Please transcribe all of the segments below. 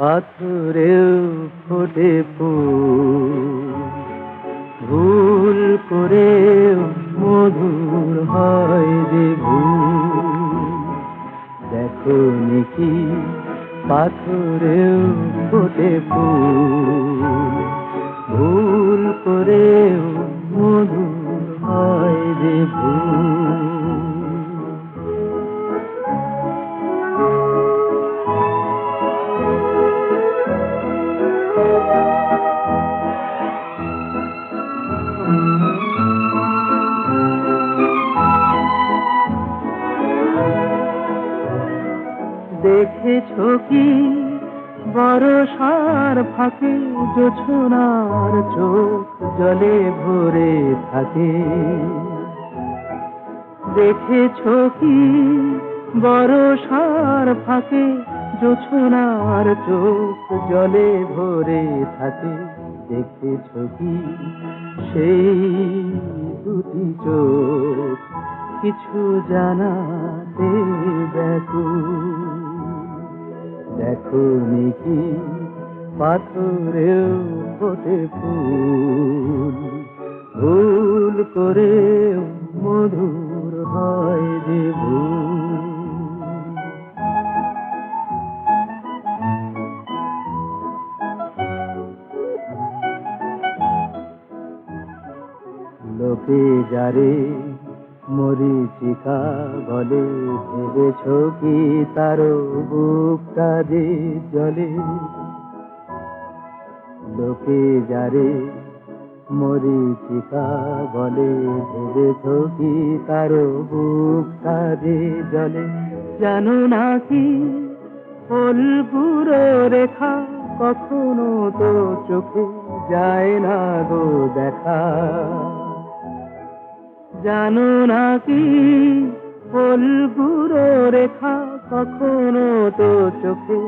পাথরেও ফোটে ভুল করেও মধুর হয় রে ভুল। দেখো নিকি পাথরেও ফোটে ভুল করেও মধুর হয় রে ভুল। দেখেছ কি বরষার ফাঁকে জোছনার চোখ জলে ভরে থাকে। দেখেছ কি বরষার ফাঁকে জোছনার চোখ জলে ভরে থাকে। দেখেছ কি সেই দুটি চোখ কিছু জানাতে ব্যাকুল দেখো নিকি পাথরেও ফোটে ফুল। ভুল করে মধুর হয় যে ভুল। লোকে যারে মরিচিকা বলে ভেবেছ কি তার বুকটা যে জলে? লোকে যারে মরিচিকা বলে ভেবেছ কি তার বুকটা যে জলে? জানো না কি ফুলগুলো রেখা কখনো তো চোখে যায় না গো দেখা। জানো না কি ফুলগুলো রেখা কখনো তো চোখে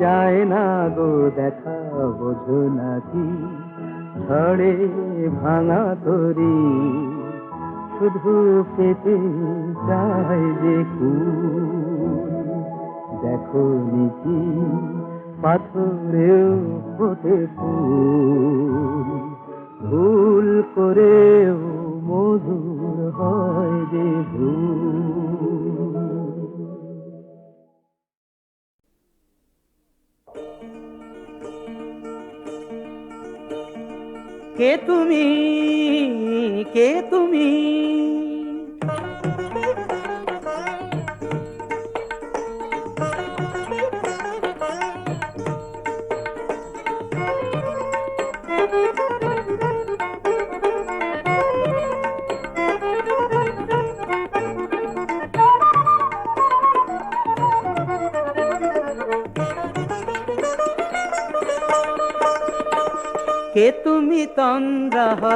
যায় না গো দেখা, বোঝো নাকি, ঝড়ে ভাঙা তরি। শুধু পেতে চায় যে দেখো নিকি পাথরেও ফোটে ফুল। ভুল করেও মধুর হয় কে তুমি? কে তুমি?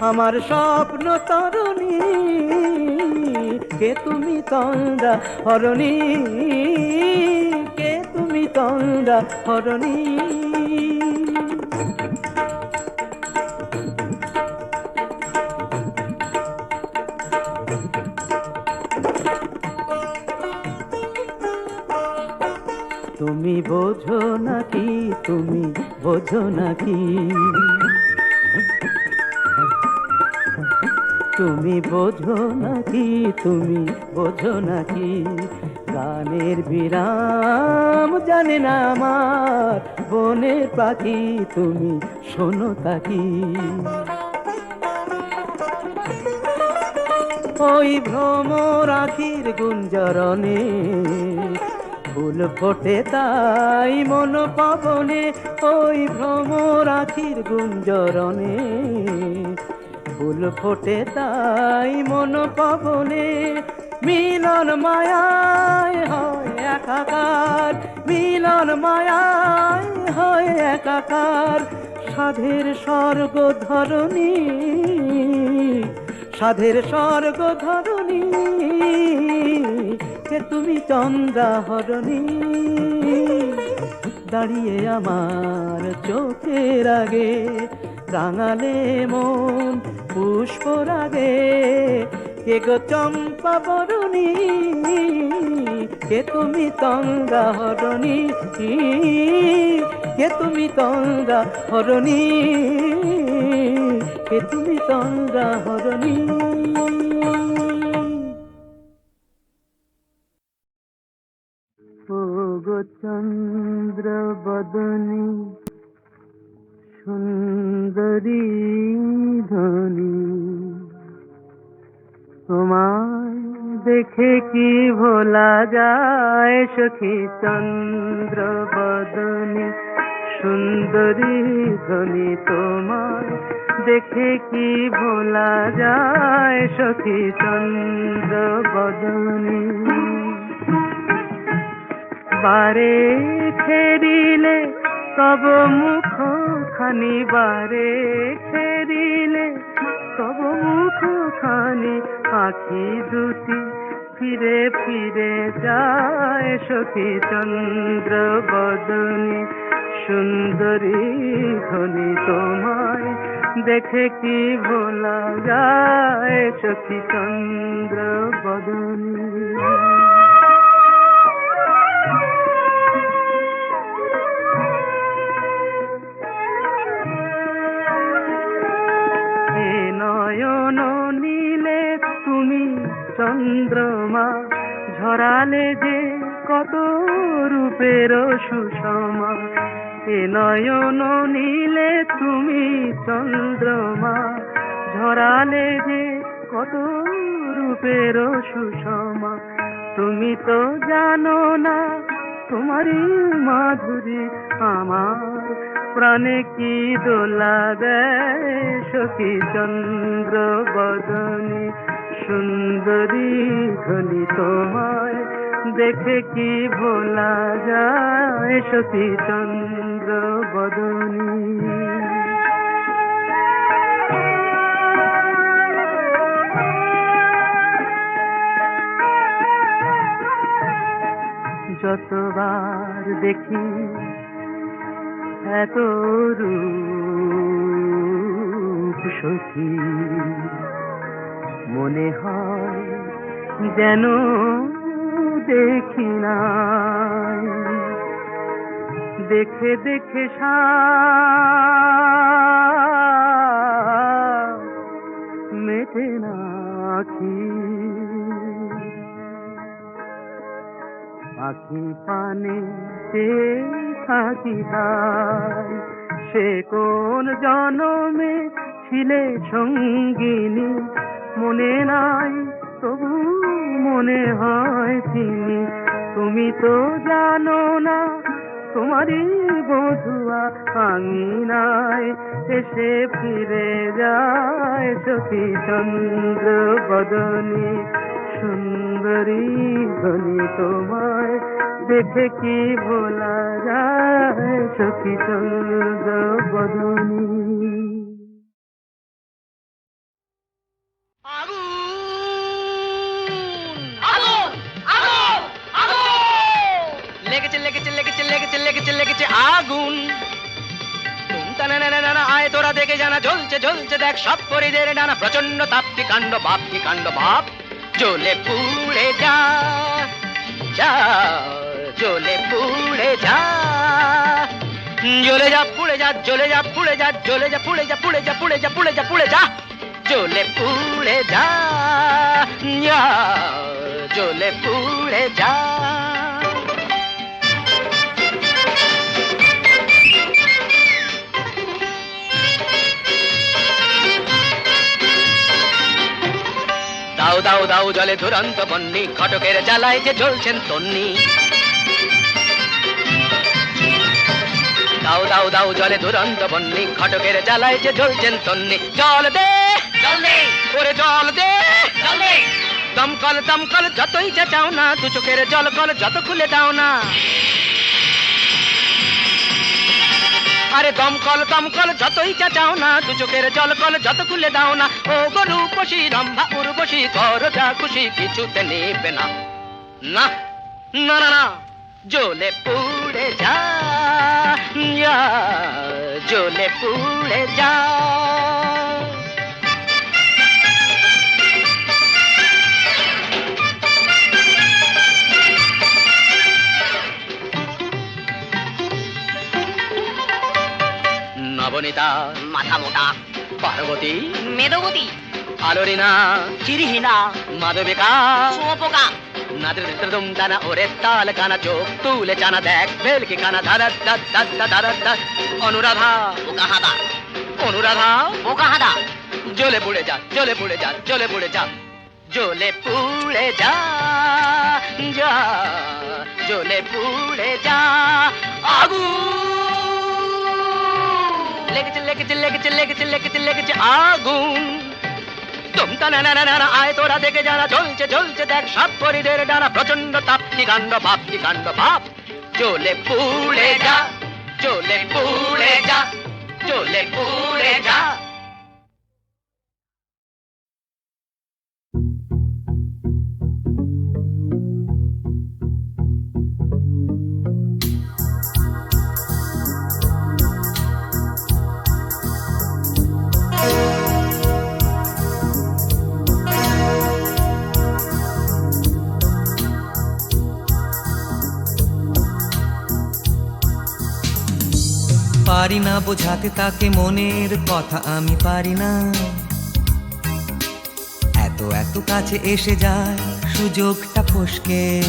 আমার স্বপ্ন তরণী, কে তুমি তন্দ্রা হরণী? কে তুমি তন্দ্রা হরণী? তুমি বোঝো নাকি, তুমি বোঝো নাকি? তুমি বোঝো নাকি, তুমি বোঝো নাকি? গানের বিরাম জানে না আমার, বনের পাখি তুমি শোনো তাকি? ওই ভ্রমর আখির গুঞ্জরণে ফুল ফোটে তাই মন পাবনে ওই ভ্রমর আখির গুঞ্জরণে ফুল ফোটে তাই মন পাবনে, মিলন মায়ায় হয় একাকার, মিলন মায়ায় হয় একাকার। সাধের স্বর্গ ধরণী, সাধের স্বর্গ ধরণী কে তুমি চন্দ্রা হরণী দাঁড়িয়ে আমার চোখের আগে, রাঙালে মন পুষ্প রাগে কে গো চম্পা বরণী, কে তুমি তঙ্গা হরণী, কে তুমি তঙ্গা হরণী, কে তুমি তঙ্গা হরণী। ও গো চন্দ্র বদনী সুন্দরী ধনী। তোমায় দেখে কি ভোলা যায় সখী চন্দ্র বদনী। সুন্দরী ধনী তোমায় দেখে কি ভোলা যায় সখী চন্দ্র বদনী। বারে ফেরিলে তব মুখ খানি বারে ফেরিলে তব মুখ খানি আখি দুটি ফিরে ফিরে যায় সখী চন্দ্র বদনী। সুন্দরী ধনী তোমায় দেখে কি ভোলা যায় সখী চন্দ্র বদনী। চন্দ্রমা ঝরালে যে কত রূপের সুষমা। এ নয়ন নীলে তুমি চন্দ্রমা, ঝরালে যে কত রূপের সুষমা। তুমি তো জানো না তোমারই মাধুরী আমার, প্রাণে কি দোলা দেয় সখী চন্দ্র বদনী সুন্দরী ধনী তোমায় দেখে কি ভোলা যায় সখী চন্দ্র যতবার দেখি এত রূপ সখী মনে হয় যেন দেখি না দেখে দেখে মেটে না আখি। আখি পানে সে থাকি সে কোন জনমে ছিলে সঙ্গিনী মনে নাই, তবু মনে হয় তিনি। তুমি তো জানো না, তোমারই বধুয়া আঙিনায় এসে ফিরে যায় সখী চন্দ্র বদনী সুন্দরী ধনী তোমায় দেখে কি বলা যায় সখী চন্দ্র বদনী লেগেছে লেগেছে লেগেছে লেগেছে আগুন। আয় তোরা দেখে জানা জ্বলছে জ্বলছে দেখ সব পরিদের নানা প্রচণ্ড তাপ্তি কাণ্ড বাপ কি কাণ্ড বাপ জ্বলে পুড়ে যা যা জ্বলে পুড়ে যা। জ্বলে যা পুড়ে যা জ্বলে যা পুড়ে যা জ্বলে যা পুড়ে যা পুড়ে যা পুড়ে যা পুড়ে যা পুড়ে যা। জ্বলে পুড়ে যা, জ্বলে পুড়ে যা। দাও দাও দাও জলে দুরন্ত বন্নি খটকের জ্বালায় যে জ্বলছেন তন্নি। দাও দাও দাও জলে ধুরন্ত বন্নি খটকের জ্বালায় যে জ্বলছেন তন্নি। জল দে! ওরে জল দে! দমকল দমকল যতই চেঁচাও না দু চোখের জল কল যত খুলে দাও না। আরে দমকল দমকল, যতই চাও না, দু চোখের জল কল, যত খুলে দাও না। ও গরু বসি রম্ভা বসি কর যা খুশি, কিছুতে নেবে না। না না না না জলে পুড়ে যা জলে পুড়ে যা। নবনীতা মাথা মোটা পার্বতী মেদবতী আলোরিনা চিরিহীনা মাধবিকা শুয়োপোকা নাদৃদম দানা ওরে তাল কানা চোখ তুলে চানা দেখ কানা ধারা দাদ দাদ ধারা দাদ অনুরাধা বোকা হাদা অনুরাধা বোকা হাদা জ্বলে পুড়ে যা পুড়ে যা পুড়ে যা। পুড়ে যা যা। পুড়ে যা। আগুন লেগেছে লেগেছে লেগেছে লেগেছে লেগেছে লেগেছে আগুন। তুমটা না না না না আয় তোরা দেখে যারা চলছে চলছে দেখ সব পরিদের ডানা প্রচণ্ড তাপ্তি কাণ্ড ভাপ্তি কাণ্ড ভাব চলে পুড়ে যা চলে পুড়ে যা চলে পুড়ে যা। পারি না বোঝাতে তাকে মনের কথা আমি পারি না। এত এত কাছে এসে যায় সুযোগটা ফসকে।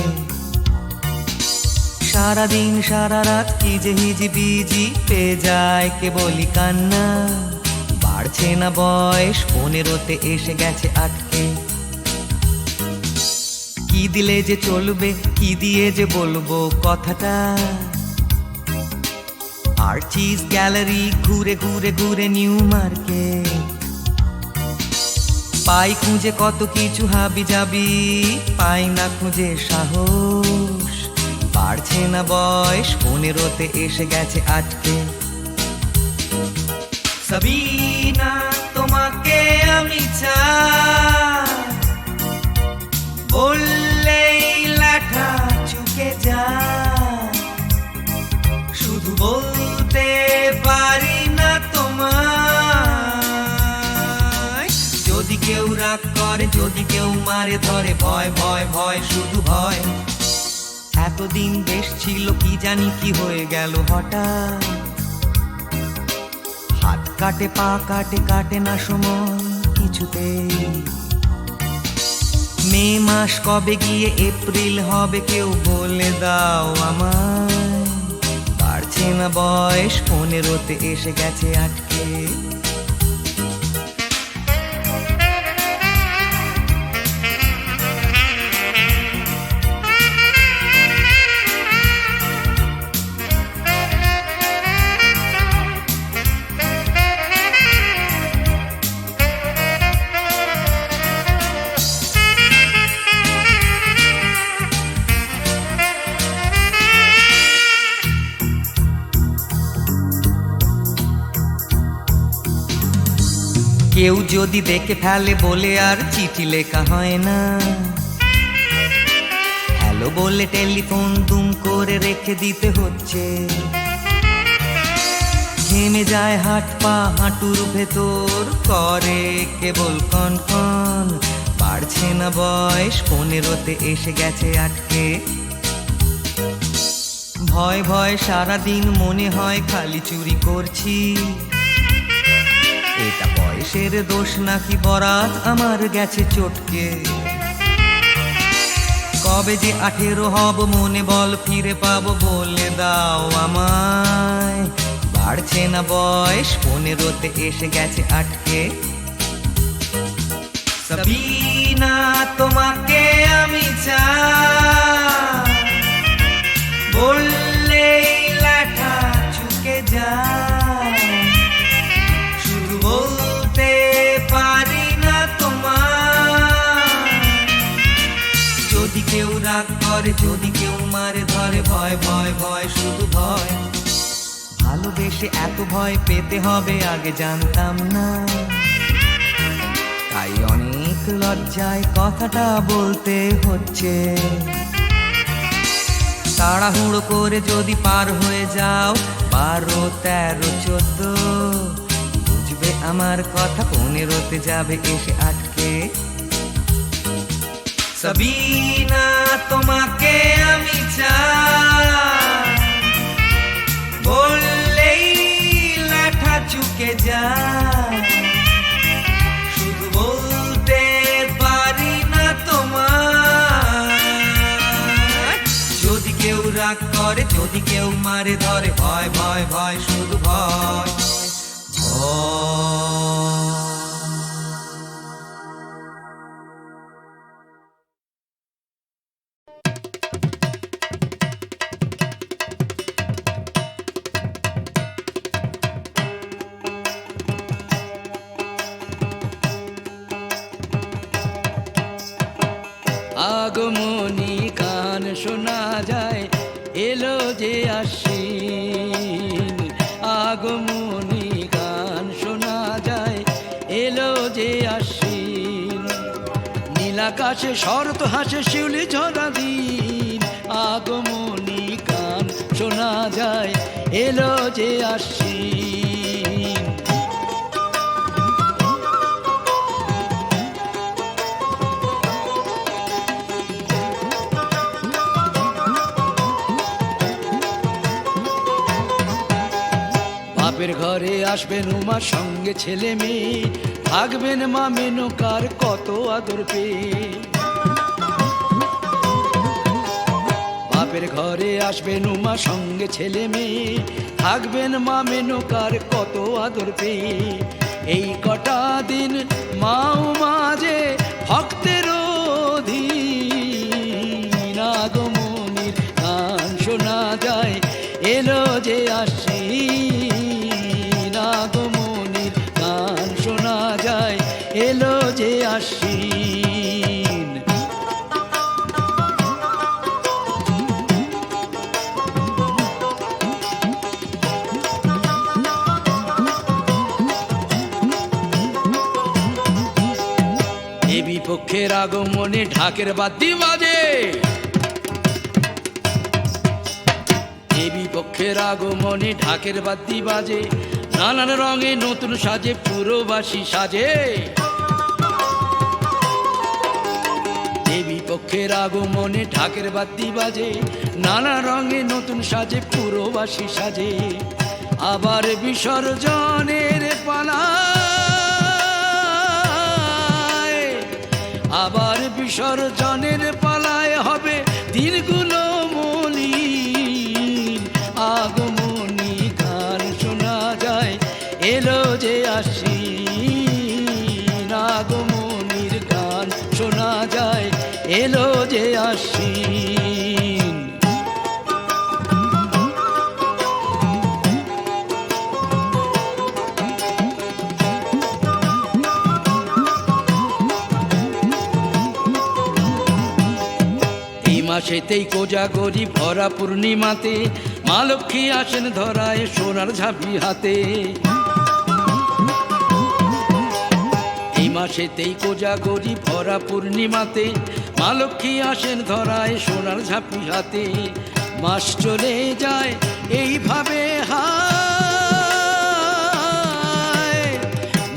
সারাদিন, সারা রাত কি যে হিজি বিজি পেয়ে যায় কে বলি কান্না। বাড়ছে না বয়স, পনেরোতে এসে গেছে আটকে। কি দিলে যে চলবে, কি দিয়ে যে বলব কথাটা। আর্চিস গ্যালারি ঘুরে ঘুরে ঘুরে নিউ মার্কেট পাই খুঁজে কত কিছু হাবি যাবি পাই না খুঁজে সাহস। বাড়ছে না বয়স, পনেরোতে এসে গেছে আটকে সাবিনা, তোমাকে আমি চাই। বললেই লাঠা চুকে যায়। যদি কেউ মারে ধরে, ভয় ভয় ভয়, শুধু ভয়। এতদিন বেশ ছিল, কি জানি কি হয়ে গেল হঠাৎ। হাত কাটে, পা কাটে কাটে না সময় কিছুতে মে মাস কবে গিয়ে এপ্রিল হবে কেউ বলে দাও আমায়। পারছে না বয়স পনেরোতে এসে গেছে আটকে। কেউ যদি দেখে ফেলে বলে আর চিঠি লেখা হয় না। হ্যালো বলে টেলিফোন দুম করে রেখে দিতে হচ্ছে। থেমে যায় হাট পা, হাঁটুর ভেতর করে কেবল কন কন। বাড়ছে না বয়স, পনেরোতে এসে গেছে আটকে। ভয় ভয় সারাদিন মনে হয় খালি চুরি করছি। এটা বয়সের দোষ নাকি বরাত? আমার গেছে চটকে। কবে যে আঠেরো হব মনে বল, ফিরে পাবো বলে দাও আমায়। বাড়ছে না বয়স, পনেরোতে এসে গেছে আটকে। সবিনা, তোমাকে আমি চাই। বললেই লেখা চুকে যায়। করে যদি কেউ মারে ধরে, ভয় ভয় ভয়, শুধু ভয়। ভালোবেসে এত ভয় পেতে হবে, আগে জানতাম না। তাই অনেক লজ্জায় কথাটা বলতে হচ্ছে। তাড়াহুড়ো করে যদি পার হয়ে যাও, বারো, তেরো, চোদ্দ, বুঝবে আমার কথা, পনেরোতে যাবে এসে আটকে। সবিনা, তোমাকে আমি চাই। বললেই লাঠা চুকে যায়। শুধু বলতে পারি না তোমার যদি কেউ রাগ করে, যদি কেউ মারে, ধরে, ভয় ভয় ভয়, শুধু ভয়। ভয়। নীলাকাশে শরত হাসে, শিউলি ঝরা দিন। আগমনী গান শোনা যায়, এলো যে আশ্বিন। বাপের ঘরে আসবেন উমার সঙ্গে ছেলে মেয়ে। থাকবেন মা মেনকার কত আদর বাপের ঘরে আসবেন উমা, সঙ্গে ছেলে মেয়ে। থাকবেন মা মেনকার কত আদর পেয়ে। এই কটা দিন মা উমা যে ভক্তের অধীন। আগমনির গান শোনা যায়, এলো যে আসি আগমনে ঢাকের বাদ্যি বাজে। দেবী পক্ষের আগমনে ঢাকের বাদ্যি বাজে। নানান রঙে নতুন সাজে, পুরোবাসী সাজে। দেবী পক্ষের আগমনে ঢাকের বাদ্যি বাজে। নানা রঙে নতুন সাজে, পুরোবাসী সাজে। আবার বিসর্জনের পালায় আবার বিসর্জনের পালায় হবে দিনগুলো মলিন আগমনী গান শোনা যায়। এলো এই মাসেতেই কোজাগরি ভরা পূর্ণিমাতে। মা লক্ষ্মী আসেন ধরায় সোনার ঝাঁপি হাতে। মাসেতেই কোজাগরি ভরা পূর্ণিমাতে। মা লক্ষ্মী আসেন ধরায় সোনার ঝাঁপি হাতে। মাস চলে যায়, এইভাবে হায়।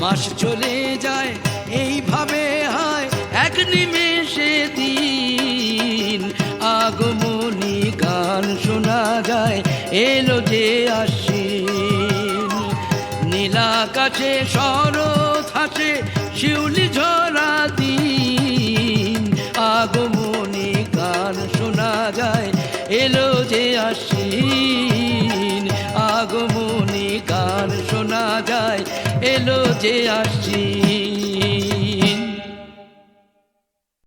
মাস চলে যায়, এইভাবে হায়। এক নিমেষে এলো যে আশ্বিন। নীলা কাছে শরৎ হাসে শিউলি ঝরা দিন। আগমনী গান শোনা যায়, এলো যে আশ্বিন। আগমনী গান শোনা যায়, এলো যে আশ্বিন।